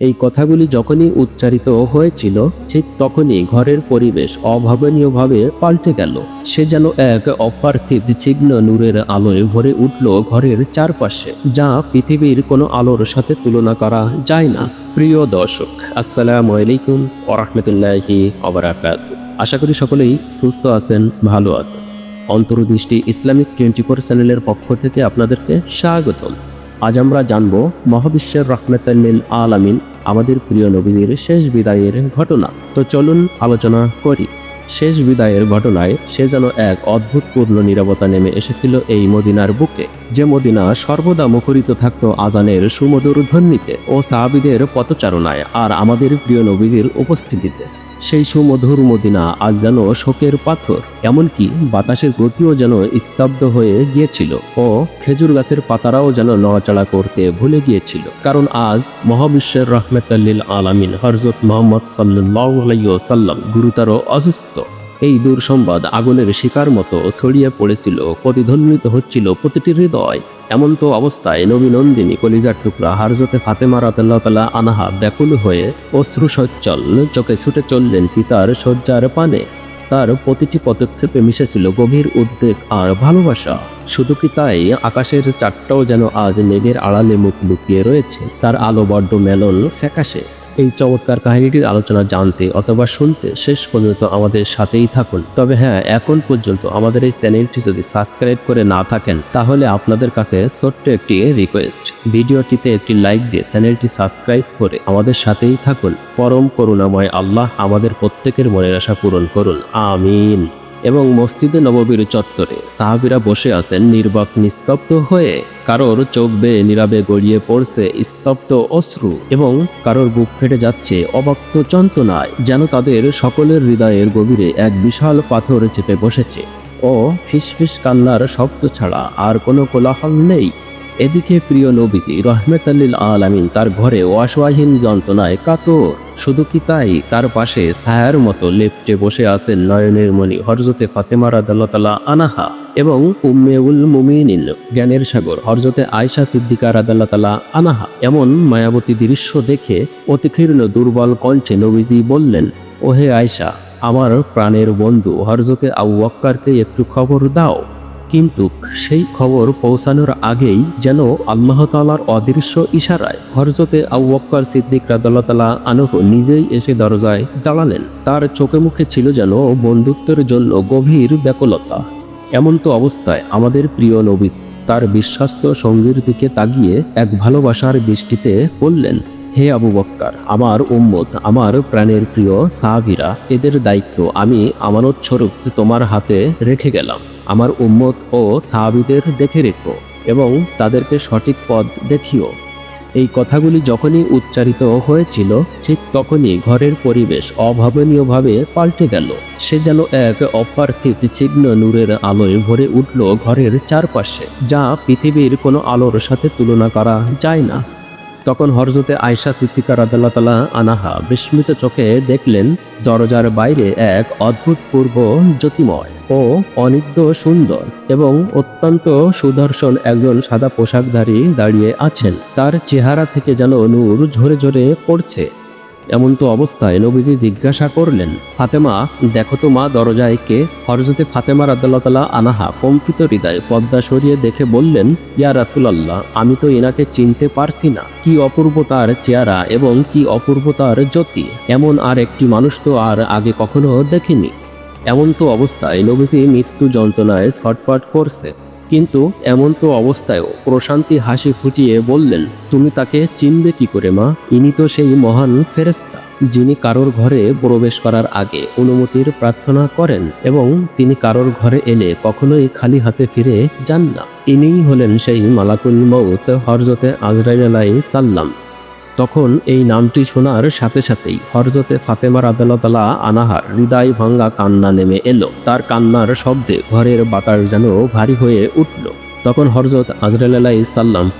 এই কথাগুলি যখনই উচ্চারিত হয়েছিল, ঠিক তখনই ঘরের পরিবেশ অভাবনীয়ভাবে পাল্টে গেল। সে যেন এক অপার্থিব ছিগ্ন নূরের আলোয় ভরে উঠল ঘরের চারপাশে, যা পৃথিবীর কোনো আলোর সাথে তুলনা করা যায় না। প্রিয় দর্শক, আসসালামু আলাইকুম ওরহমতুল্লাহি অবরাকাত আশা করি সকলেই সুস্থ আছেন, ভালো আছেন। অন্তর্দৃষ্টি ইসলামিক টোয়েন্টি ফোর চ্যানেলের পক্ষ থেকে আপনাদেরকে স্বাগতম। আজ আমরা জানব মহাবিশ্বের রহমতাল্লিল আলামিন, আমাদের প্রিয় নবীজির শেষ বিদায়ের ঘটনা। তো চলুন আলোচনা করি। শেষ বিদায়ের ঘটনায় সে যেন এক অদ্ভুতপূর্ণ নিরবতা নেমে এসেছিল এই মদিনার বুকে। যে মদিনা সর্বদা মুখরিত থাকত আজানের সুমধুর ধ্বনিতে ও সাহাবিদের পথচারণায় আর আমাদের প্রিয় নবীজির উপস্থিতিতে। সেই সুমধুর মদিনা আজ যেন শোকের পাথর, এমনকি বাতাসের গতিও যেন স্তব্ধ হয়ে গিয়েছিল ও খেজুর গাছের পাতারাও যেন নড়াচড়া করতে ভুলে গিয়েছিল। কারণ আজ মহাবিশ্বের রহমতাল্লিল আলামিন হরজত মোহাম্মদ সাল্লাহ সাল্লাম গুরুতর অসুস্থ। এই দুঃসংবাদ আগুনের শিকার মতো ছড়িয়ে পড়েছিল, প্রতিধ্বনিত হচ্ছিল প্রতিটি হৃদয়। এমন তো অবস্থায় নবী নন্দিনী কলিজার টুকরা হারজতে ফাতেমা রাতাল্লাহ তালা আনাহা ব্যাকুল হয়ে অশ্রুসচ্ছল চোখে ছুটে চললেন পিতার শয্যার পানে। তার প্রতিটি পদক্ষেপে মিশেছিল গভীর উদ্বেগ আর ভালোবাসা। শুধু কি তাই আকাশের চারটাও যেন আজ মেঘের আড়ালে মুখ লুকিয়ে রয়েছে। তার আলো বড্ড মেলন ফ্যাকাশে। এই চমৎকার কাহিনীটির আলোচনা জানতে অথবা শুনতে শেষ পর্যন্ত আমাদের সাথেই থাকুন। তবে হ্যাঁ এখন পর্যন্ত আমাদের এই চ্যানেলটি যদি সাবস্ক্রাইব করে না থাকেন, তাহলে আপনাদের কাছে ছোট্ট একটি রিকোয়েস্ট ভিডিওটিতে একটি লাইক দিয়ে চ্যানেলটি সাবস্ক্রাইব করে আমাদের সাথেই থাকুন। পরম করুণাময় আল্লাহ আমাদের প্রত্যেকের মনের আশা পূরণ করুন। আমিন। এবং মসজিদে নববীর চত্বরে সাহাবিরা বসে আছেন নির্বাক নিস্তব্ধ হয়ে। কারোর চোখ বেয়ে নীরবে গড়িয়ে পড়ছে স্তব্ধ অশ্রু এবং কারোর বুক ফেটে যাচ্ছে অবাক্ত যন্ত্রণায় যেন তাদের সকলের হৃদয়ের গভীরে এক বিশাল পাথর চেপে বসেছে। ও ফিসফিস কান্নার শব্দ ছাড়া আর কোনো কোলাহল নেই। এদিকে প্রিয় নবীজি রহমতাল্লিল আলামিন তার ঘরে অসহাহীন যন্ত্রণায় কাতর। শুধু কি তাই? তার পাশে ছায়ার মতো লেপটে বসে আছেন নয়নের মণি হরজতে ফাতেমা রাদাল্লাহ আনাহা এবং উম্মে উল মুমিনিন, জ্ঞানের সাগর হরজতে আয়সা সিদ্দিকা রাদাল্লাহ তালা আনাহা। এমন মায়াবতী দৃশ্য দেখে অতিক্ষীর্ণ দুর্বল কণ্ঠে নবীজি বললেন, ওহে আয়সা আমার প্রাণের বন্ধু হরজতে আবু বক্কারকে একটু খবর দাও। কিন্তু সেই খবর পৌঁছানোর আগেই যেন আল্লাহ তালার অদৃশ্য ইশারায় হরজতে আবু বক্কর সিদ্দিক রাদাল্লাহ আনহ নিজেই এসে দরজায় দাঁড়ালেন। তার চোখে মুখে ছিল যেন বন্ধুত্বের জন্য গভীর ব্যাকুলতা। এমন তো অবস্থায় আমাদের প্রিয় নবী তার বিশ্বাস্ত সঙ্গীর দিকে তাগিয়ে এক ভালোবাসার দৃষ্টিতে বললেন, হে আবু বক্কার আমার উম্মত, আমার প্রাণের প্রিয় সাহাবিরা, এদের দায়িত্ব আমি আমানত স্বরূপ তোমার হাতে রেখে গেলাম। আমার উম্মত ও সাহাবিদের দেখে রেখো এবং তাদেরকে সঠিক পথ দেখিও। এই কথাগুলি যখনই উচ্চারিত হয়েছিল, ঠিক তখনই ঘরের পরিবেশ অভাবনীয়ভাবে পাল্টে গেল। সে যেন এক অপার্থিব ছিগ্ন নূরের আলোয় ভরে উঠল ঘরের চারপাশে, যা পৃথিবীর কোনো আলোর সাথে তুলনা করা যায় না। তখন হরজতে আয়সা সিদ্দিকা রাদাল্লাহ তালা আনাহা বিস্মিত চোখে দেখলেন, দরজার বাইরে এক অদ্ভুতপূর্ব জ্যোতিময় ও অনিদ্য সুন্দর এবং অত্যন্ত সুদর্শন একজন সাদা পোশাকধারী দাঁড়িয়ে আছেন। তার চেহারা থেকে যেন নূর ঝরে ঝরে পড়ছে। এমন তো অবস্থায় নবীজি জিজ্ঞাসা করলেন, ফাতেমা, দেখো তো মা দরজায় কে? হরজতে ফাতেমা রাদ্দাল্লাহ আনাহা কম্পিত হৃদয় পদ্মা সরিয়ে দেখে বললেন, ইয়া রাসুলাল্লাহ, আমি তো এনাকে চিনতে পারছি না। কি অপূর্ব তার চেহারা এবং কি অপূর্ব তার জ্যোতি। এমন আর একটি মানুষ তো আর আগে কখনো দেখিনি। এমন তো অবস্থায় নবীজি মৃত্যু যন্ত্রণায় ছটপট করছে। কিন্তু এমন তো অবস্থায়ও প্রশান্তি হাসি ফুটিয়ে বললেন, তুমি তাকে চিনবে কি করে মা? ইনি তো সেই মহান ফেরেস্তা যিনি কারোর ঘরে প্রবেশ করার আগে অনুমতির প্রার্থনা করেন এবং তিনি কারোর ঘরে এলে কখনোই খালি হাতে ফিরে যান না। ইনিই হলেন সেই মালাকুল মৌত হরজতে আজরাইল আলাই সাল্লাম তখন এই নামটি শোনার সাথে সাথেই হরজতে ফাতেমার আদালতলা আনাহার হৃদয় ভাঙ্গা কান্না নেমে এলো। তার কান্নার শব্দে ঘরের বাতাস যেন ভারী হয়ে উঠল। তখন হরজত আজরাল আলাই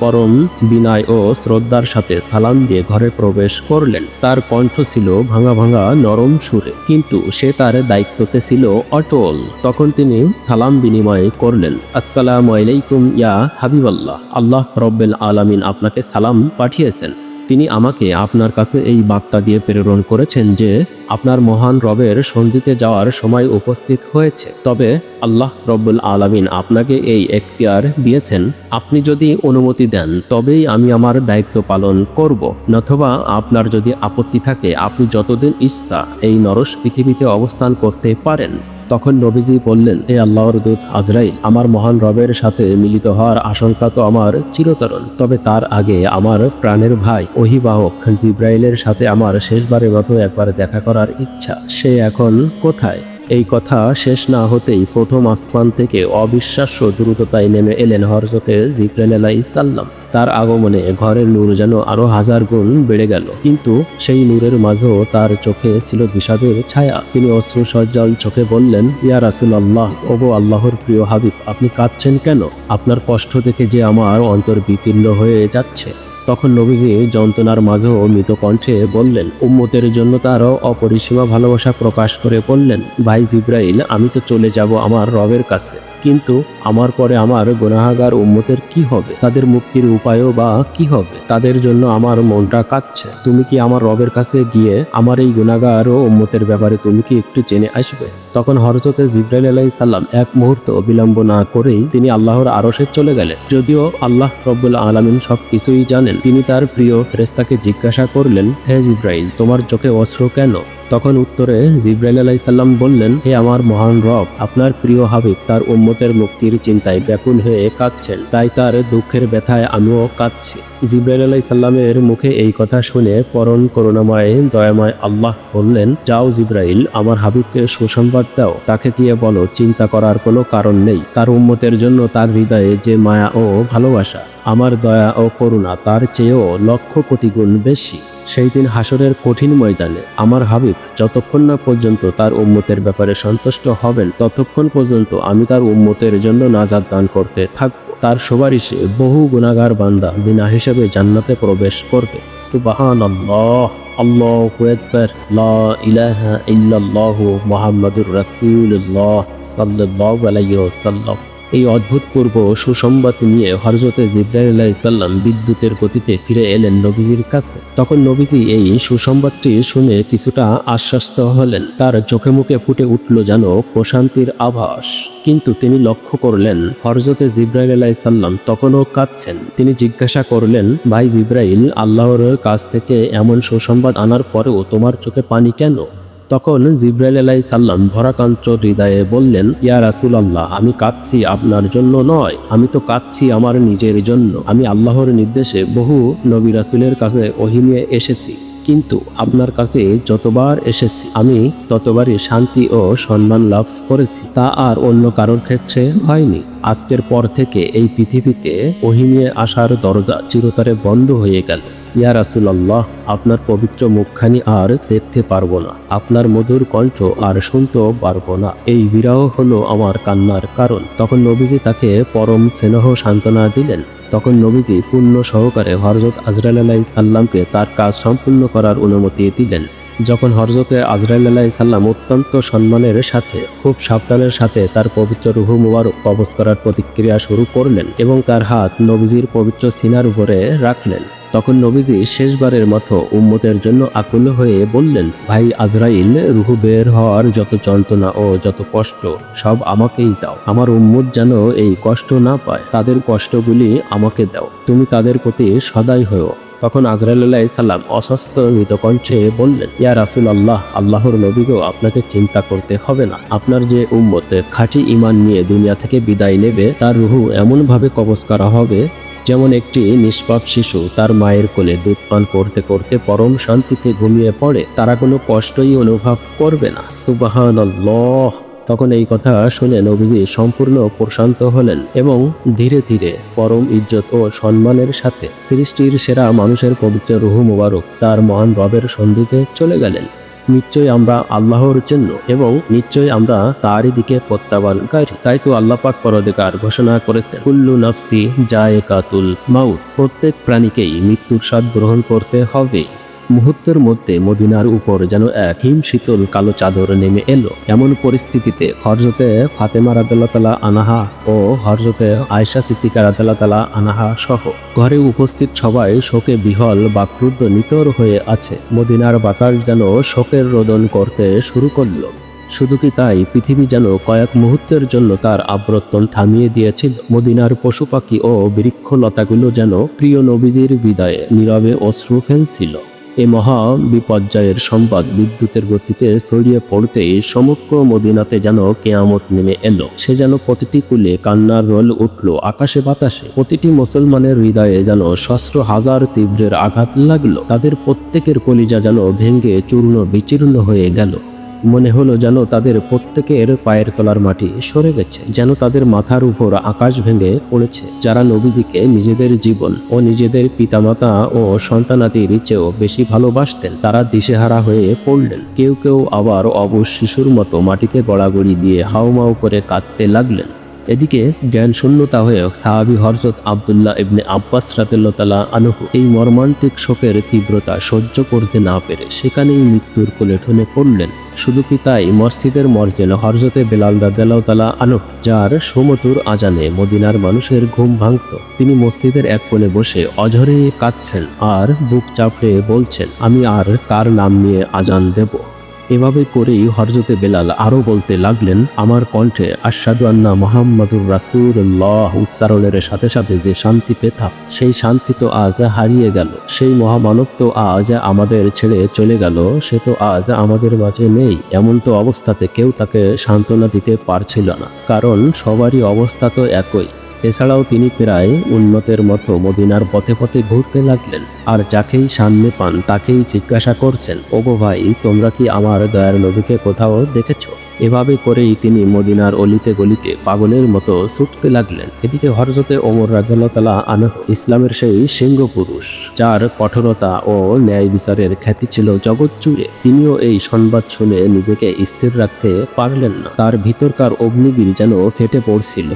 পরম বিনয় ও শ্রদ্ধার সাথে সালাম দিয়ে ঘরে প্রবেশ করলেন। তার কণ্ঠ ছিল ভাঙা ভাঙা নরম সুরে, কিন্তু সে তার দায়িত্বতে ছিল অটল। তখন তিনি সালাম বিনিময় করলেন, আসসালাম আলাইকুম ইয়া হাবিবাল্লাহ, আল্লাহ রব্বেল আলামিন আপনাকে সালাম পাঠিয়েছেন। তিনি আমাকে আপনার কাছে এই বার্তা দিয়ে প্রেরণ করেছেন যে আপনার মহান রবের সন্ধিতে যাওয়ার সময় উপস্থিত হয়েছে। তবে আল্লাহ রব্বুল আলামিন আপনাকে এই এখতিয়ার দিয়েছেন। আপনি যদি অনুমতি দেন, তবেই আমি আমার দায়িত্ব পালন করব। নথবা আপনার যদি আপত্তি থাকে, আপনি যতদিন ইচ্ছা এই নরস পৃথিবীতে অবস্থান করতে পারেন। তখন নবীজি বললেন এ আল্লাহর দূত আজরাইল, আমার মহান রবের সাথে মিলিত হওয়ার আশঙ্কা তো আমার চিরতরণ। তবে তার আগে আমার প্রাণের ভাই অহিবাহক জিব্রাইলের সাথে আমার শেষবারের মতো একবার দেখা করার ইচ্ছা। সে এখন কোথায়? এই কথা শেষ না হতেই প্রথম আসমান থেকে অবিশ্বাস্য দ্রুততায় নেমে এলেন হরজতে জিব্রাইল আলাই সাল্লাম তার আগমনে ঘরের নূর যেন আরও হাজার গুণ বেড়ে গেল। কিন্তু সেই নূরের মাঝেও তার চোখে ছিল বিষাদের ছায়া। তিনি অশ্রু সজ্জল চোখে বললেন, ইয়া রাসুল আল্লাহ ওগো আল্লাহর প্রিয় হাবিব, আপনি কাঁদছেন কেন? আপনার কষ্ট দেখে যে আমার অন্তর বিতীর্ণ হয়ে যাচ্ছে। তখন নবীজি যন্ত্রণার মাঝেও মৃত কণ্ঠে বললেন, উম্মতের জন্য তারও অপরিসীমা ভালোবাসা প্রকাশ করে বললেন, ভাই জিব্রাইল, আমি তো চলে যাব আমার রবের কাছে। কিন্তু আমার পরে আমার গুনাহাগার উম্মতের কি হবে? তাদের মুক্তির উপায়ও বা কি হবে? তাদের জন্য আমার মনটা কাঁদছে। তুমি কি আমার রবের কাছে গিয়ে আমার এই গুনাগার ও উম্মতের ব্যাপারে তুমি কি একটু জেনে আসবে? তখন হরজতে জিব্রাইল আলাই সাল্লাম এক মুহূর্ত বিলম্ব না করেই তিনি আল্লাহর আরসে চলে গেলেন। যদিও আল্লাহ রব্বুল আলমিন সব কিছুই জানেন, তিনি তার প্রিয় ফেরেস্তাকে জিজ্ঞাসা করলেন, হে জিব্রাইল, তোমার চোখে অস্ত্র কেন? তখন উত্তরে জিব্রাইল আলাই সাল্লাম বললেন, হে আমার মহান রব, আপনার প্রিয় হাবিব তার উম্মতের মুক্তির চিন্তায় ব্যাকুল হয়ে কাঁদছেন। তাই তার দুঃখের ব্যথায় আমিও কাঁদছি। জিব্রাইল আলাই সাল্লামের মুখে এই কথা শুনে পরম করুণাময়, দয়াময় আল্লাহ বললেন, যাও জিব্রাইল, আমার হাবিবকে সুসংবাদ দাও। তাকে গিয়ে বলো, চিন্তা করার কোনো কারণ নেই। তার উম্মতের জন্য তার হৃদয়ে যে মায়া ও ভালোবাসা, আমার দয়া ও করুণা তার চেয়েও লক্ষ কোটি গুণ বেশি। সেই দিন হাসরের কঠিন ময়দানে আমার হাবিব যতক্ষণ না পর্যন্ত তার উম্মতের ব্যাপারে সন্তুষ্ট হবেন, ততক্ষণ পর্যন্ত আমি তার উম্মতের জন্য নাজাদ দান করতে থাকব। তার সুপারিশে বহু গুণাগার বান্দা বিনা হিসেবে জান্নাতে প্রবেশ করবে। সুবাহান আল্লাহ আল্লাহ একবার লা ইলাহা ইল্লাল্লাহু মুহাম্মাদুর রাসূলুল্লাহ সাল্লাল্লাহু আলাইহি ওয়াসাল্লাম। এই অদ্ভুতপূর্ব সুসংবাদ নিয়ে হরজতে জিব্রাইল আলাহ ইসাল্লাম বিদ্যুতের গতিতে ফিরে এলেন নবীজির কাছে। তখন নবীজি এই সুসংবাদটি শুনে কিছুটা আশ্বস্ত হলেন। তার চোখে মুখে ফুটে উঠল যেন প্রশান্তির আভাস। কিন্তু তিনি লক্ষ্য করলেন হরজতে জিব্রাইল আলাহ ইসাল্লাম তখনও কাঁদছেন। তিনি জিজ্ঞাসা করলেন, ভাই জিব্রাইল, আল্লাহর কাছ থেকে এমন সুসংবাদ আনার পরেও তোমার চোখে পানি কেন? তখন জিব্রাইল আলাই সাল্লাম ভরাকান্ত হৃদয়ে বললেন, ইয়া রাসুল আল্লাহ আমি কাঁদছি আপনার জন্য নয়, আমি তো কাঁদছি আমার নিজের জন্য। আমি আল্লাহর নির্দেশে বহু নবী রাসুলের কাছে ওহিমিয়ে এসেছি, কিন্তু আপনার কাছে যতবার এসেছি, আমি ততবারই শান্তি ও সম্মান লাভ করেছি। তা আর অন্য কারোর ক্ষেত্রে হয়নি। আজকের পর থেকে এই পৃথিবীতে ওহিমিয়ে আসার দরজা চিরতরে বন্ধ হয়ে গেল। ইয়া রাসুলাল্লাহ, আপনার পবিত্র মুখখানি আর দেখতে পারব না। আপনার মধুর কণ্ঠ আর শুনতেও পারব না। এই বিরাহ হলো আমার কান্নার কারণ। তখন নবীজি তাকে পরম স্নেহ সান্ত্বনা দিলেন। তখন নবীজি পূর্ণ সহকারে হরজত আজরাল আলাই সাল্লামকে তার কাজ সম্পূর্ণ করার অনুমতি দিলেন। যখন হরজতে আজরাইল আলাহ সাল্লাম অত্যন্ত সম্মানের সাথে, খুব সাবধানের সাথে তার পবিত্র রুহু মুবারক কবজ করার প্রতিক্রিয়া শুরু করলেন এবং তার হাত নবীজির পবিত্র সিনার উপরে রাখলেন। তখন নবীজি শেষবারের মতো উম্মতের জন্য আকুল হয়ে বললেন, ভাই আজরাইল, রুহু বের হওয়ার যত যন্ত্রণা ও যত কষ্ট, সব আমাকেই দাও। আমার উম্মত যেন এই কষ্ট না পায়, তাদের কষ্টগুলি আমাকে দাও। তুমি তাদের প্রতি সদাই হয়েও তখন আজরাইল্লাহ সাল্লাম অসস্ত মৃত কণ্ঠে বললেন, ইয়া রাসুল আল্লাহ আল্লাহর নবীকেও আপনাকে চিন্তা করতে হবে না। আপনার যে উম্মতে খাঁটি ইমান নিয়ে দুনিয়া থেকে বিদায় নেবে, তার রুহু এমনভাবে কবজ করা হবে যেমন একটি নিষ্পাপ শিশু তার মায়ের কোলে দুধ পান করতে করতে পরম শান্তিতে ঘুমিয়ে পড়ে, তারা কোনো কষ্টই অনুভব করবে না। সুবাহান তখন এই কথা শুনে নবীজি সম্পূর্ণ প্রশান্ত হলেন এবং ধীরে ধীরে পরম ইজ্জত ও সম্মানের সাথে সৃষ্টির সেরা মানুষের পবিত্র রুহু মুবারক তার মহান রবের সন্ধিতে চলে গেলেন। নিশ্চয়ই আমরা আল্লাহর জন্য এবং নিশ্চয়ই আমরা তারই দিকে প্রত্যাবানকারী তাই তো আল্লাহ পাক পরদিকার ঘোষণা করেছেন, কুল্লু নাফসি জায়ে কাতুল মাউত। প্রত্যেক প্রাণীকেই মৃত্যুর স্বাদ গ্রহণ করতে হবে। মুহূর্তের মধ্যে মদিনার উপর যেন এক হিম শীতল কালো চাদর নেমে এলো। এমন পরিস্থিতিতে হরজতে ফাতেমা রাদাল্লাহ আনাহা ও হরজতে আয়সা সিদ্দিকা রাদাল্লাহ আনাহা সহ ঘরে উপস্থিত সবাই শোকে বিহল বা ক্রুদ্ধ নিতর হয়ে আছে। মদিনার বাতাস যেন শোকের রোদন করতে শুরু করল। শুধু কি তাই? পৃথিবী যেন কয়েক মুহূর্তের জন্য তার আবর্তন থামিয়ে দিয়েছিল। মদিনার পশু পাখি ও বৃক্ষলতাগুলো যেন প্রিয় নবীজির বিদায়ে নীরবে অশ্রু ফেলছিল। এ মহা বিপর্যয়ের সংবাদ বিদ্যুতের গতিতে ছড়িয়ে পড়তেই সমগ্র মদিনাতে যেন কেয়ামত নেমে এলো। সে যেন প্রতিটি কুলে কান্নার রোল উঠল আকাশে বাতাসে। প্রতিটি মুসলমানের হৃদয়ে যেন সহস্র হাজার তীব্রের আঘাত লাগল। তাদের প্রত্যেকের কলিজা যেন ভেঙ্গে চূর্ণ বিচীর্ণ হয়ে গেল। মনে হলো যেন তাদের প্রত্যেকের পায়ের তলার মাটি সরে গেছে, যেন তাদের মাথার উপর আকাশ ভেঙে পড়েছে। যারা নবীজিকে নিজেদের জীবন ও নিজেদের পিতামাতা ও সন্তানাতির চেয়েও বেশি ভালোবাসতেন, তারা দিশেহারা হয়ে পড়লেন। কেউ কেউ আবার অবশ শিশুর মতো মাটিতে গড়াগড়ি দিয়ে হাউমাউ করে কাঁদতে লাগলেন। এদিকে জ্ঞান শূন্যতা হয়ে সাহাবি হরজত আবদুল্লাহ ইবনে আব্বাস রাতেল্লা আনহু এই মর্মান্তিক শোকের তীব্রতা সহ্য করতে না পেরে সেখানেই মৃত্যুর কোলে ঠনে পড়লেন। শুধু কি তাই, মসজিদের মর্জেন হরজতে বেলাল দাদালা আনহু, যার সমতুর আজানে মদিনার মানুষের ঘুম ভাঙত। তিনি মসজিদের এক কোণে বসে অঝরে কাঁদছেন আর বুক চাপড়ে বলছেন, আমি আর কার নাম নিয়ে আজান দেব? এভাবে করেই হরজতে বেলাল আরও বলতে লাগলেন, আমার কণ্ঠে আশাদু আন্না মোহাম্মদুর রাসুল্লাহ উচ্চারণের সাথে সাথে যে শান্তি পেতাম, সেই শান্তি তো আজ হারিয়ে গেল। সেই মহামানব তো আজ আমাদের ছেড়ে চলে গেল, সে তো আজ আমাদের মাঝে নেই। এমন তো অবস্থাতে কেউ তাকে সান্ত্বনা দিতে পারছিল না। কারণ সবারই অবস্থা তো একই। এছাড়াও তিনি প্রায় উন্নতের মতো মদিনার পথে পথে ঘুরতে লাগলেন। আর যাকেই সামনে পান, তাকেই জিজ্ঞাসা করছেন, ওগো ভাই, তোমরা কি আমার দয়ার নবীকে কোথাও দেখেছ? এভাবে করেই তিনি মদিনার অলিতে গলিতে পাগলের মতো ছুটতে লাগলেন। এদিকে হরজতে ওমর রাজতালা আনহ, ইসলামের সেই সিংহ পুরুষ, যার কঠোরতা ও ন্যায় বিচারের খ্যাতি ছিল জগৎ জুড়ে, তিনিও এই সংবাদ শুনে নিজেকে স্থির রাখতে পারলেন না। তার ভিতরকার অগ্নিগিরি যেন ফেটে পড়ছিল।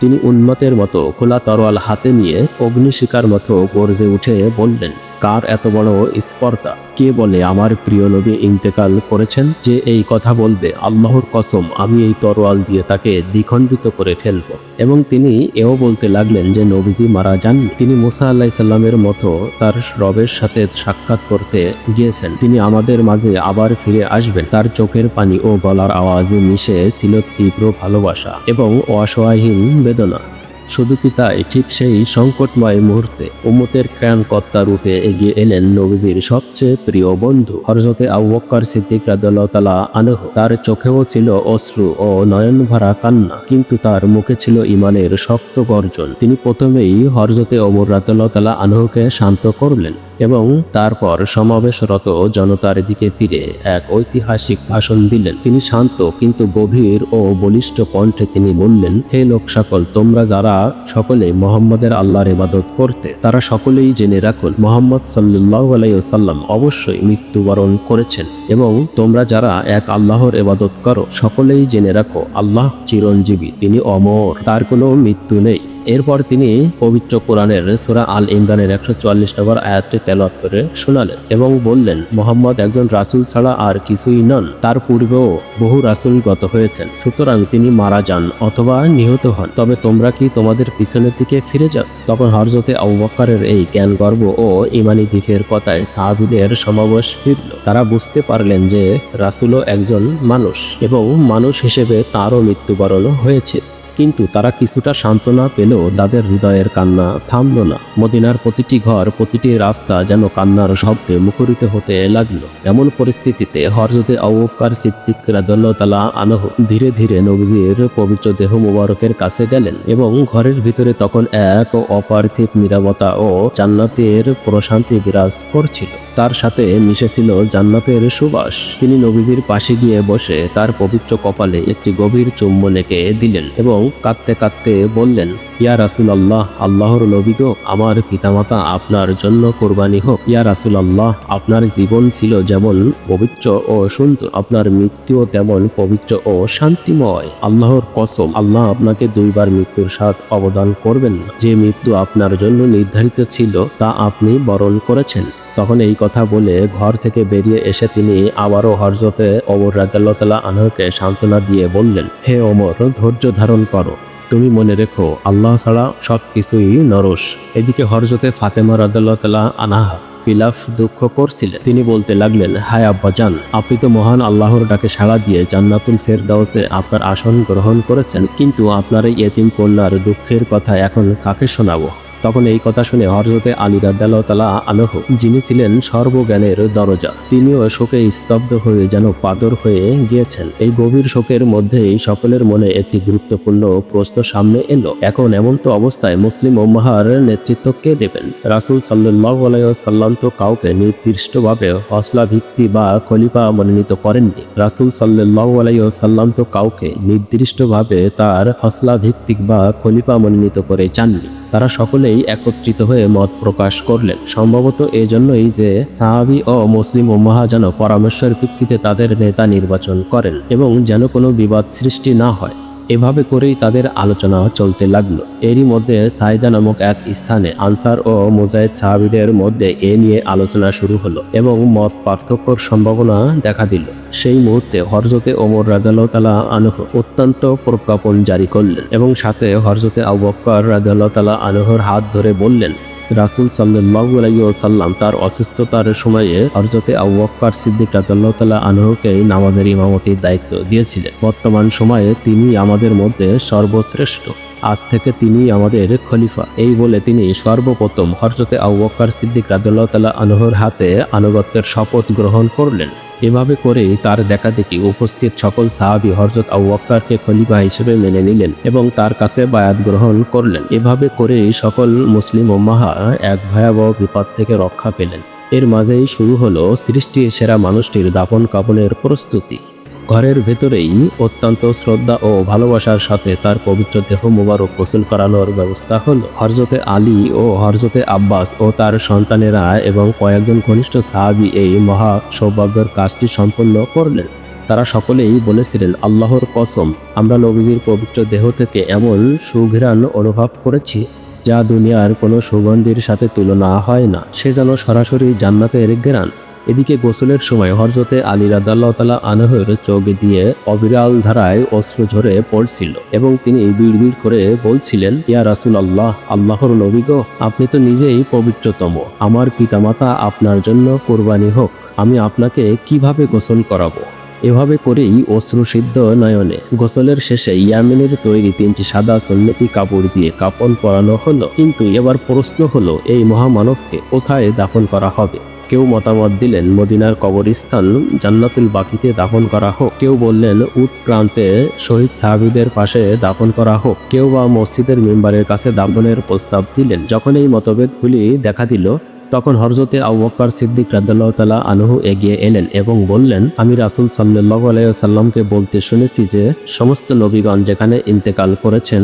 তিনি উন্মতের মতো খোলা তরোয়াল হাতে নিয়ে অগ্নিশিকার মতো গর্জে উঠে বললেন কার এত বড় স্পর্ধা? কে বলে আমার প্রিয় নবী ইন্তেকাল করেছেন যে এই কথা বলবে? আল্লাহর কসম, আমি এই তরোয়াল দিয়ে তাকে দ্বিখণ্ডিত করে ফেলব। এবং তিনি এও বলতে লাগলেন যে নবীজি মারা যান। তিনি মুসা আল্লাহ সাল্লামের মতো তার রবের সাথে সাক্ষাৎ করতে গিয়েছেন। তিনি আমাদের মাঝে আবার ফিরে আসবেন। তার চোখের পানি ও গলার আওয়াজে মিশে ছিল তীব্র ভালোবাসা এবং অসহায়হীন বেদনা। শুধু কি তাই, ঠিক সেই সংকটময় মুহূর্তে উম্মতের ত্রাণকর্তা রূপে এগিয়ে এলেন নবীজির সবচেয়ে প্রিয় বন্ধু। হরজতে আউ্বক্কর সিদ্দিক রাদুল্লাহ আনহ, তার চোখেও ছিল অশ্রু ও নয়ন ভরা কান্না, কিন্তু তার মুখে ছিল ইমানের শক্ত গর্জন। তিনি প্রথমেই হরজতে অমর রাদুল্লাহ আনহকে শান্ত করলেন। এবং তারপর সমাবেশরত জনতার দিকে ফিরে এক ঐতিহাসিক ভাষণ দিলেন। তিনি শান্ত কিন্তু গভীর ও বলিষ্ঠ কণ্ঠে তিনি বললেন, হে লোক সকল, তোমরা যারা সকলে মোহাম্মদের আল্লাহর ইবাদত করতে, তারা সকলেই জেনে রাখুন, মোহাম্মদ সাল্লাহ আলাইসাল্লাম অবশ্যই মৃত্যুবরণ করেছেন এবং তোমরা যারা এক আল্লাহর এবাদত করো, সকলেই জেনে রাখো, আল্লাহ চিরঞ্জীবী, তিনি অমর, তার কোনো মৃত্যু নেই। এরপর তিনি পবিত্র কোরআনের সুরা আল ইমরানের একশো চুয়াল্লিশ নম্বর আয়াতটি তেলাওয়াত করে শোনালেন এবং বললেন, মোহাম্মদ একজন রাসূল ছাড়া আর কিছুই নন। তার পূর্বেও বহু রাসূল গত হয়েছেন। সুতরাং তিনি মারা যান অথবা নিহত হন। তবে তোমরা কি তোমাদের পিছনের দিকে ফিরে যাও? তখন হরজতে আউবক্কারের এই জ্ঞান, গর্ব ও ইমানি দ্বীপের কথায় সাহাবিদের সমাবেশ ফিরল। তারা বুঝতে পারলেন যে রাসূলও একজন মানুষ এবং মানুষ হিসেবে তারও মৃত্যুবরণ হয়েছে। কিন্তু তারা কিছুটা সান্ত্বনা পেলেও তাদের হৃদয়ের কান্না থামল না। মদিনার প্রতিটি ঘর, প্রতিটি রাস্তা যেন কান্নার শব্দে মুখরিত হতে লাগল। এমন পরিস্থিতিতে হরজতে আউকার সিদ্দিক রাদুল্লাহ আনহ ধীরে ধীরে নবীজির পবিত্র দেহ মুবারকের কাছে গেলেন এবং ঘরের ভিতরে তখন এক অপার্থিব নিরাপত্তা ও জান্নাতের প্রশান্তি বিরাজ করছিল। তার সাথে মিশেছিল জান্নাতের সুবাস। তিনি নবীজির পাশে গিয়ে বসে তার পবিত্র কপালে একটি গভীর চুম্বন এঁকে দিলেন এবং কাঁদতে কাঁদতে বললেন, ইয়া রাসুল আল্লাহ আল্লাহর নবী গো আমার পিতামাতা আপনার জন্য কোরবানি হোক। ইয়া রাসুল আল্লাহ আপনার জীবন ছিল যেমন পবিত্র ও সুন্দর, আপনার মৃত্যুও তেমন পবিত্র ও শান্তিময়। আল্লাহর কসম, আল্লাহ আপনাকে দুইবার মৃত্যুর স্বাদ অবদান করবেন। যে মৃত্যু আপনার জন্য নির্ধারিত ছিল, তা আপনি বরণ করেছেন। তখন এই কথা বলে ঘর থেকে বেরিয়ে এসে তিনি আবারও হরজতে ওমর রাজাল্লাহ আনহকে সান্ত্বনা দিয়ে বললেন, হে ওমর, ধৈর্য ধারণ করো। তুমি মনে রেখো, আল্লাহ ছাড়া সব কিছুই নরস। এদিকে হরজতে ফাতেমা রাদাল্লাহ আনাহা পিলাফ দুঃখ করছিলেন। তিনি বলতে লাগলেন, হায় আব্বাজান আপনি তো মহান আল্লাহর ডাকে সাড়া দিয়ে জান্নাতুল ফেরদাউসে আপনার আসন গ্রহণ করেছেন। কিন্তু আপনার এই এতিম কন্যার দুঃখের কথা এখন কাকে শোনাবো? তখন এই কথা শুনে হরজতে আলী রাদ্দাল্লাহ আনহ, যিনি ছিলেন সর্বজ্ঞানের দরজা, তিনিও শোকে স্তব্ধ হয়ে যেন পাদর হয়ে গিয়েছেন। এই গভীর শোকের মধ্যেই সকলের মনে একটি গুরুত্বপূর্ণ প্রশ্ন সামনে এলো। এখন এমন তো অবস্থায় মুসলিম ওম্মাহার নেতৃত্ব কে দেবেন। রাসুল সাল্লাহ সাল্লাম তো কাউকে নির্দিষ্টভাবে ভিত্তি বা খলিফা মনোনীত করেননি। রাসুল সাল্লাহ সাল্লাম তো কাউকে নির্দিষ্টভাবে তার ভিত্তিক বা খলিফা মনোনীত করে চাননি। তারা সকলেই একত্রিত হয়ে মত প্রকাশ করলেন। সম্ভবত এজন্যই যে সাহাবি ও মুসলিম উম্মাহা যেন পরামর্শের ভিত্তিতে তাদের নেতা নির্বাচন করেন এবং যেন কোনো বিবাদ সৃষ্টি না হয়। এভাবে করেই তাদের আলোচনা চলতে লাগল। এরই মধ্যে সাইদা নামক এক স্থানে আনসার ও মুজাহিদ সাহাবিদের মধ্যে এ নিয়ে আলোচনা শুরু হলো এবং মত পার্থক্যর সম্ভাবনা দেখা দিল। সেই মুহূর্তে হরজতে ওমর রাদাল্লাহ তালা আনহ অত্যন্ত প্রজ্ঞাপন জারি করলেন এবং সাথে হরজতে আবক্কর রাদাল্লাহ তালা আনহর হাত ধরে বললেন রাসুল সাল্লাহ সাল্লাম তার অসুস্থতার সময়ে হরজতে আউ্বাক্কার সিদ্দিক রাতাল্লাহ তালা আনহকে নামাজের ইমামতির দায়িত্ব দিয়েছিলেন। বর্তমান সময়ে তিনি আমাদের মধ্যে সর্বশ্রেষ্ঠ। আজ থেকে তিনি আমাদের খলিফা। এই বলে তিনি সর্বপ্রথম হরজতে আউ্বাক্কার সিদ্দিক রাদুল্লাহ তালা আনহর হাতে আনুগত্যের শপথ গ্রহণ করলেন। এভাবে করে তার দেখা দেখি উপস্থিত সকল সাহাবি হরজত আউ্বাক্কারকে খলিফা হিসেবে মেনে নিলেন এবং তার কাছে বায়াত গ্রহণ করলেন। এভাবে করে সকল মুসলিম ওম্মাহা এক ভয়াবহ বিপদ থেকে রক্ষা পেলেন। এর মাঝেই শুরু হলো সৃষ্টির সেরা মানুষটির দাপন কাপনের প্রস্তুতি। ঘরের ভেতরেই অত্যন্ত শ্রদ্ধা ও ভালোবাসার সাথে তার পবিত্র দেহ মোবারক গোসল করানোর ব্যবস্থা হল। হরজতে আলী ও হরজতে আব্বাস ও তার সন্তানেরা এবং কয়েকজন ঘনিষ্ঠ সাহাবি এই মহা সৌভাগ্যের কাজটি সম্পন্ন করলেন। তারা সকলেই বলেছিলেন, আল্লাহর কসম, আমরা নবীজির পবিত্র দেহ থেকে এমন সুঘ্রাণ অনুভব করেছি যা দুনিয়ার কোনো সুগন্ধির সাথে তুলনা হয় না। সে যেন সরাসরি জান্নাতের গ্রান এদিকে গোসলের সময় হরজতে আলী রাদাল্লাহ তালা আনহের চোখ দিয়ে অবিরাল ধারায় অস্ত্র ঝরে পড়ছিল এবং তিনি বিড়বিড় করে বলছিলেন, ইয়া রাসুল আল্লাহ আল্লাহর নবী গো, আপনি তো নিজেই পবিত্রতম। আমার পিতামাতা আপনার জন্য কোরবানি হোক। আমি আপনাকে কীভাবে গোসল করাবো? এভাবে করেই অশ্রুসিদ্ধ নয়নে গোসলের শেষে ইয়ামিনের তৈরি তিনটি সাদা সন্ন্যতি কাপড় দিয়ে কাপন পরানো হলো। কিন্তু এবার প্রশ্ন হলো, এই মহামানবকে কোথায় দাফন করা হবে? কেউ মতামত দিলেন, মদিনার কবরস্থান জান্নাতুল বাকিতে দাফন করা হোক। কেউ বললেন, উট প্রান্তে শহীদ সাহাবিদের পাশে দাফন করা হোক। কেউ বা মসজিদের মেম্বারের কাছে দাফনের প্রস্তাব দিলেন। যখন এই মতভেদগুলি দেখা দিল, তখন হরজতে আউ্বক্কর সিদ্দিক রাদ্দাল্লাহ তালা আনহু এগিয়ে এলেন এবং বললেন, আমি রাসুল সাল্লাহ আলাইসাল্লামকে বলতে শুনেছি যে, সমস্ত নবীগণ যেখানে ইন্তেকাল করেছেন,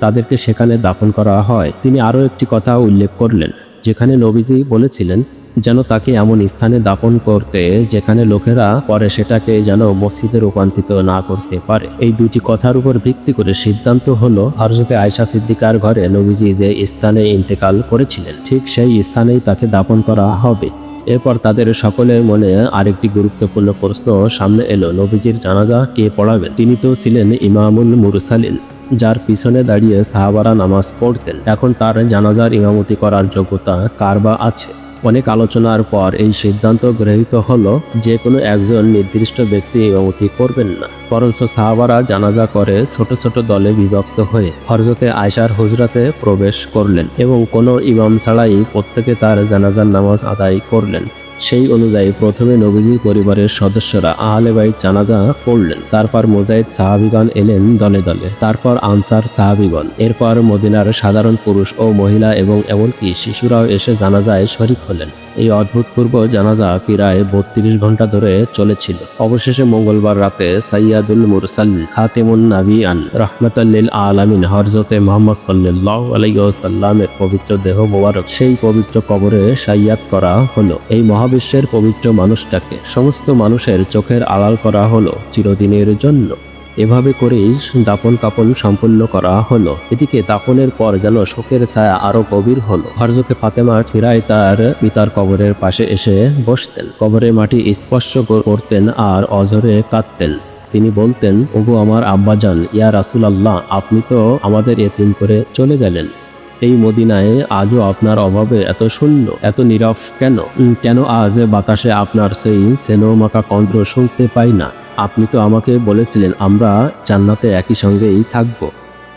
তাদেরকে সেখানে দাফন করা হয়। তিনি আরও একটি কথা উল্লেখ করলেন, যেখানে নবীজি বলেছিলেন যেন তাকে এমন স্থানে দাপন করতে যেখানে লোকেরা পরে সেটাকে যেন মসজিদে রূপান্তরিত না করতে পারে। এই দুটি কথার উপর ভিত্তি করে সিদ্ধান্ত হলো হরজতে আয়সা সিদ্দিকার ঘরে নবীজি যে স্থানে ইন্তেকাল করেছিলেন, ঠিক সেই স্থানেই তাকে দাপন করা হবে। এরপর তাদের সকলের মনে আরেকটি গুরুত্বপূর্ণ প্রশ্ন সামনে এলো, নবীজির জানাজা কে পড়াবেন? তিনি তো ছিলেন ইমামুল মুরসালিন, যার পিছনে দাঁড়িয়ে সাহাবারা নামাজ পড়তেন। এখন তার জানাজার ইমামতি করার যোগ্যতা কার বা আছে? অনেক আলোচনার পর এই সিদ্ধান্ত গৃহীত হল যে কোনো একজন নির্দিষ্ট ব্যক্তি ইমামতি করবেন না। বরঞ্চ সাহাবারা জানাজা করে ছোট ছোট দলে বিভক্ত হয়ে হরজতে আয়সার হুজরাতে প্রবেশ করলেন এবং কোনো ইমাম ছাড়াই প্রত্যেকে তার জানাজার নামাজ আদায় করলেন। সেই অনুযায়ী প্রথমে নবীজি পরিবারের সদস্যরা আহলে বাইত জানাজা পড়লেন। তারপর মোজাইদ সাহাবিগণ এলেন দলে দলে। তারপর আনসার সাহাবিগণ। এরপর মদিনার সাধারণ পুরুষ ও মহিলা এবং এমনকি শিশুরাও এসে জানাজায় শরিক হলেন। এই অদ্ভুতপূর্ব জানাজা প্রায় বত্রিশ ঘণ্টা ধরে চলেছিল। অবশেষে মঙ্গলবার রাতে সাইয়াদুল মুরসাল খাতেমুন নাবিয়ান রহমতাল্লিল আলামিন হরজতে মোহাম্মদ সাল্লাহ আলাইসাল্লামের পবিত্র দেহ মোবারক সেই পবিত্র কবরে সাইয়াদ করা হলো। এই মহাবিশ্বের পবিত্র মানুষটাকে সমস্ত মানুষের চোখের আড়াল করা হলো চিরদিনের জন্য। এভাবে করেই দাপন কাপন সম্পন্ন করা হলো। এদিকে দাপনের পর যেন শোকের ছায়া আরও গভীর হলো। হরজতে ফাতেমা ফিরায় তার পিতার কবরের পাশে এসে বসতেন। কবরের মাটি স্পর্শ করতেন আর অজরে কাঁদতেন। তিনি বলতেন, ওগো আমার আব্বাজান, ইয়া রাসুল আল্লাহ আপনি তো আমাদের এতিম করে চলে গেলেন। এই মদিনায় আজও আপনার অভাবে এত শূন্য, এত নীরব কেন? কেন আজ বাতাসে আপনার সেই সেনোমাকা কণ্ঠ শুনতে পাই না? আপনি তো আমাকে বলেছিলেন আমরা জান্নাতে একই সঙ্গেই থাকব।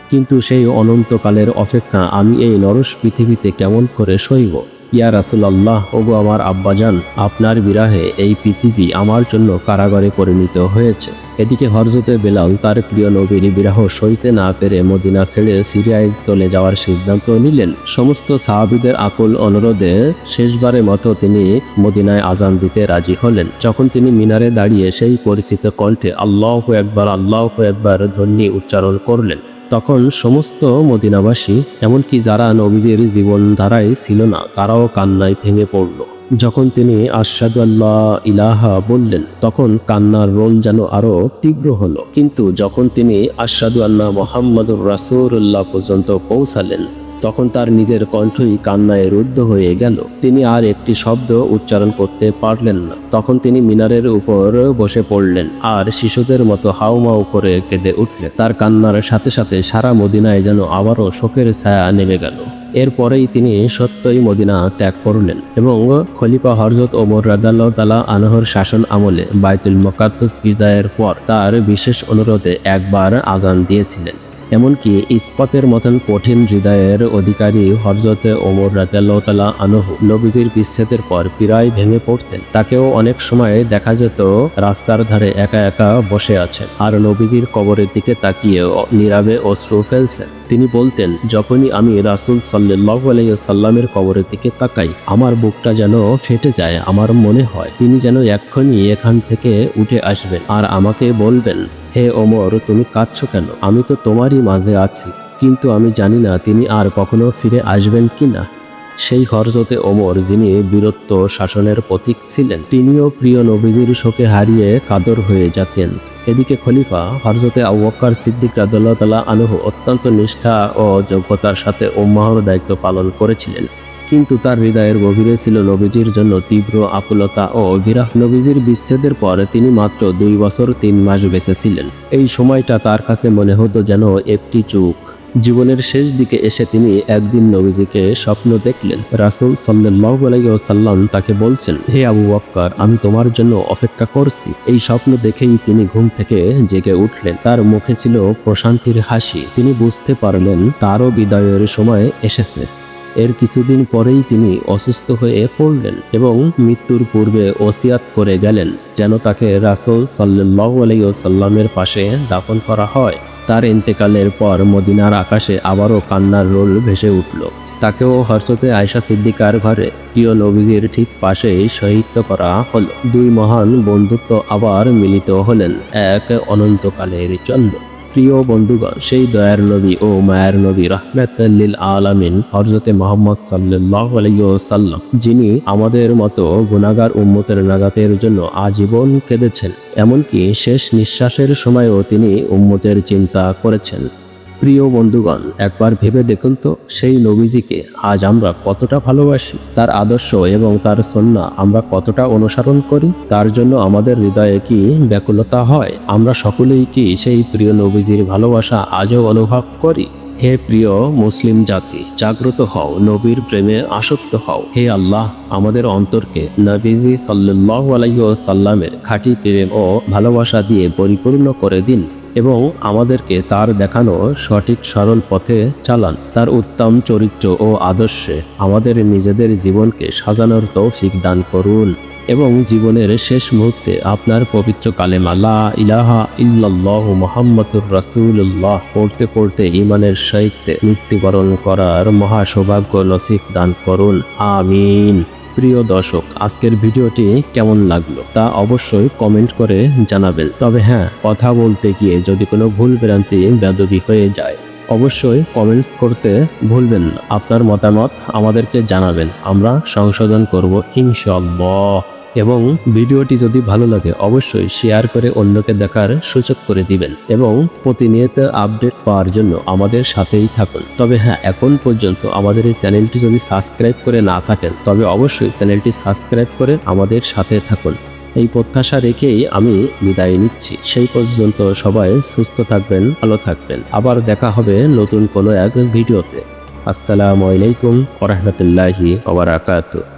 কিন্তু সেই অনন্তকালের অপেক্ষা আমি এই নরস পৃথিবীতে কেমন করে সইব? ইয়া রাসুলাল্লাহ, ওগো আমার আব্বাজান, আপনার বিরাহে এই পৃথিবী আমার জন্য কারাগারে পরিণত হয়েছে। এদিকে হরজতে বেলাল তার প্রিয় নবীর বিরাহ সইতে না পেরে মদিনা ছেড়ে সিরিয়ায় চলে যাওয়ার সিদ্ধান্ত নিলেন। সমস্ত সাহাবিদের আকুল অনুরোধে শেষবারের মতো তিনি মদিনায় আজান দিতে রাজি হলেন। যখন তিনি মিনারে দাঁড়িয়ে সেই পরিচিত কণ্ঠে আল্লাহ একবার আল্লাহ একবার ধ্বনি উচ্চারণ করলেন। তখন সমস্ত মদিনাবাসী, এমনকি যারা নবীজির জীবনধারায় ছিল না, তারাও কান্নায় ভেঙে পড়ল। যখন তিনি আশাদু আল্লাহ ইলাহা বললেন, তখন কান্নার রোল যেন আরও তীব্র হলো। কিন্তু যখন তিনি আশাদু আল্লাহ মোহাম্মদুর রাসুল্লাহ পর্যন্ত পৌঁছালেন তখন তার নিজের কণ্ঠই কান্নায় রুদ্ধ হয়ে গেল। তিনি আর একটি শব্দ উচ্চারণ করতে পারলেন না। তখন তিনি মিনারের উপর বসে পড়লেন আর শিশুদের মতো হাউমাউ করে কেঁদে উঠলেন। তার কান্নার সাথে সাথে সারা মদিনায় যেন আবারও শোকের ছায়া নেমে গেল। এরপরেই তিনি সত্যই মদিনা ত্যাগ করলেন এবং খলিফা হরজত ওমর রাদাল্লাহ তালা আনহর শাসন আমলে বাইতুল মকাদ্দস বিদায়ের পর তার বিশেষ অনুরোধে একবার আজান দিয়েছিলেন। এমনকি ইস্পাতের মতন কঠিন হৃদয়ের অধিকারী হরজতে ওমর রাতাল্লাহ আনহু নবীজির বিচ্ছেদের পর প্রায় ভেঙে পড়তেন। তাকেও অনেক সময় দেখা যেত রাস্তার ধারে একা একা বসে আছেন। আর নবীজির কবরের দিকে তাকিয়ে নীরবে অশ্রু ফেলছেন। তিনি বলতেন, যখনই আমি রাসুল সাল্লাহ সাল্লামের কবরের দিকে তাকাই, আমার বুকটা যেন ফেটে যায়, আমার মনে হয় তিনি যেন এক্ষুনি এখান থেকে উঠে আসবেন। আর আমাকে বলবেন হে ওমর, তুমি কাঁদছ কেন? আমি তো তোমারই মাঝে আছি, কিন্তু আমি জানি না তিনি আর কখনো ফিরে আসবেন কি না সেই হরজতে ওমর, যিনি বীরত্ব শাসনের প্রতীক ছিলেন, তিনিও প্রিয় নবীজির শোকে হারিয়ে কাদর হয়ে যেতেন। এদিকে খলিফা হরজতে আউ্বাক্কার সিদ্দিক রাদুল্লাহ তালা আনহু অত্যন্ত নিষ্ঠা ও যোগ্যতার সাথে ওম্মাহর দায়িত্ব পালন করেছিলেন। কিন্তু তার হৃদয়ের গভীরে ছিল নবীজির জন্য তীব্র আকুলতা ও বিরাহ নবীজির বিচ্ছেদের পর তিনি মাত্র দুই বছর তিন মাস বেঁচেছিলেন। এই সময়টা তার কাছে মনে হতো যেন একটি চুক। জীবনের শেষ দিকে এসে তিনি একদিন নবীজিকে স্বপ্ন দেখলেন। রাসুল সাল্লাহ সাল্লাম তাকে বলছেন, হে আবু বক্কর, আমি তোমার জন্য অপেক্ষা করছি। এই স্বপ্ন দেখেই তিনি ঘুম থেকে জেগে উঠলেন। তার মুখে ছিল প্রশান্তির হাসি। তিনি বুঝতে পারলেন তারও বিদায়ের সময় এসেছে। এর কিছুদিন পরেই তিনি অসুস্থ হয়ে পড়লেন এবং মৃত্যুর পূর্বে ওসিয়াত করে গেলেন, যেন তাকে রাসুল সাল্লাহ সাল্লামের পাশে দাফন করা হয়। তার ইন্তেকালের পর মদিনার আকাশে আবারও কান্নার রোল ভেসে উঠল। তাকেও হরসতে আয়সা সিদ্দিকার ঘরে প্রিয় নবীজির ঠিক পাশেই শহীদ করা হল। দুই মহান বন্ধুত্ব আবার মিলিত হলেন এক অনন্তকালের জন্য প্রিয় বন্ধুগণ, সেই দয়ার নবী ও মায়ের নবী রহমাতুল্লিল আলামিন হরজতে মোহাম্মদ সাল্লাহ সাল্লাম যিনি আমাদের মতো গুণাগার উম্মতের নাজাতের জন্য আজীবন কেঁদেছেন। এমনকি শেষ নিঃশ্বাসের সময়ও তিনি উম্মতের চিন্তা করেছেন। প্রিয় বন্ধুগণ, একবার ভেবে দেখুন তো সেই নবীজিকে, আজ আমরা কতটা ভালোবাসি। তার আদর্শ এবং তার সন্না আমরা কতটা অনুসরণ করি, তার জন্য আমাদের হৃদয়ে কি ব্যাকুলতা হয়? আমরা সকলেই কি সেই প্রিয় নবীজির ভালোবাসা আজও অনুভব করি? হে প্রিয় মুসলিম জাতি, জাগ্রত হও, নবীর প্রেমে আসক্ত হও। হে আল্লাহ, আমাদের অন্তরকে নবীজি সাল্লাহ সাল্লামের খাঁটি প্রেম ও ভালোবাসা দিয়ে পরিপূর্ণ করে দিন। এবং আমাদেরকে তার দেখানো সঠিক সরল পথে চালান। তার উত্তম চরিত্র ও আদর্শে আমাদের নিজেদের জীবনকে সাজানোর তৌফিক দান করুন এবং জীবনের শেষ মুহূর্তে আপনার পবিত্র কালেমা, লা ইলাহা ইল্লাল্লাহ মোহাম্মদুর রাসূলুল্লাহ পড়তে পড়তে ইমানের সাহিত্যে মৃত্যুবরণ করার মহা সৌভাগ্য নসিব দান করুন। আমিন। প্রিয় দর্শক, আজকের ভিডিওটি কেমন লাগল তা অবশ্যই কমেন্ট করে জানাবেন। তবে হ্যাঁ কথা বলতে গিয়ে যদি কোনো ভুল ভ্রান্তি, বেদবি হয়ে যায়, অবশ্যই কমেন্টস করতে ভুলবেন না। আপনার মতামত আমাদেরকে জানাবেন। আমরা সংশোধন করব ইনশাল্লাহ এবং ভিডিওটি যদি ভালো লাগে, অবশ্যই শেয়ার করে অন্যকে দেখার সুযোগ করে দিবেন এবং প্রতিনিয়ত আপডেট পাওয়ার জন্য আমাদের সাথেই থাকুন। তবে হ্যাঁ এখন পর্যন্ত আমাদের এই চ্যানেলটি যদি সাবস্ক্রাইব করে না থাকেন, তবে অবশ্যই চ্যানেলটি সাবস্ক্রাইব করে আমাদের সাথে থাকুন। এই প্রত্যাশা রেখেই আমি বিদায় নিচ্ছি। সেই পর্যন্ত সবাই সুস্থ থাকবেন, ভালো থাকবেন। আবার দেখা হবে নতুন কোনো এক ভিডিওতে। আসসালামু আলাইকুম ওরহমতুল্লাহি ওবরাকাতুহ